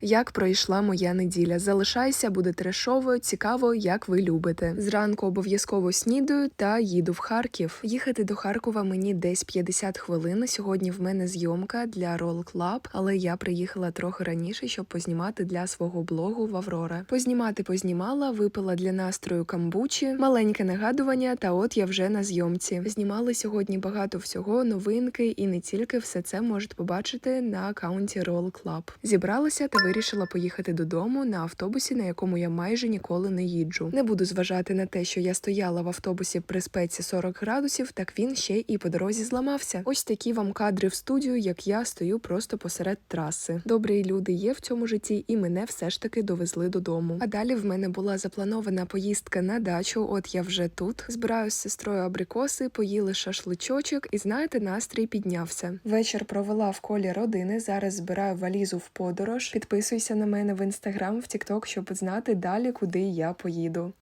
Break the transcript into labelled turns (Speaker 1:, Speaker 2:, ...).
Speaker 1: Як пройшла моя неділя? Залишайся, буде трешово, цікаво, як ви любите. Зранку обов'язково снідаю та їду в Харків. Їхати до Харкова мені десь 50 хвилин. Сьогодні в мене зйомка для Roll Club, але я приїхала трохи раніше, щоб познімати для свого блогу в Аврора. Познімати познімала, випила для настрою камбучі, маленьке нагадування, та от я вже на зйомці. Знімали сьогодні багато всього, новинки, і не тільки все це можете побачити на акаунті Roll Club. Зібралася та вирішила поїхати додому на автобусі, на якому я майже ніколи не їджу. Не буду зважати на те, що я стояла в автобусі при спеці 40 градусів, так він ще і по дорозі зламався. Ось такі вам кадри в студію, як я стою просто посеред траси. Добрі люди є в цьому житті, і мене все ж таки довезли додому. А далі в мене була запланована поїздка на дачу. От я вже тут збираю з сестрою абрикоси, поїли шашличочок, і знаєте, настрій піднявся. Вечір провела в колі родини. Зараз збираю валізу в подорож. Підписуйся на мене в інстаграм, в Тікток, щоб знати далі, куди я поїду.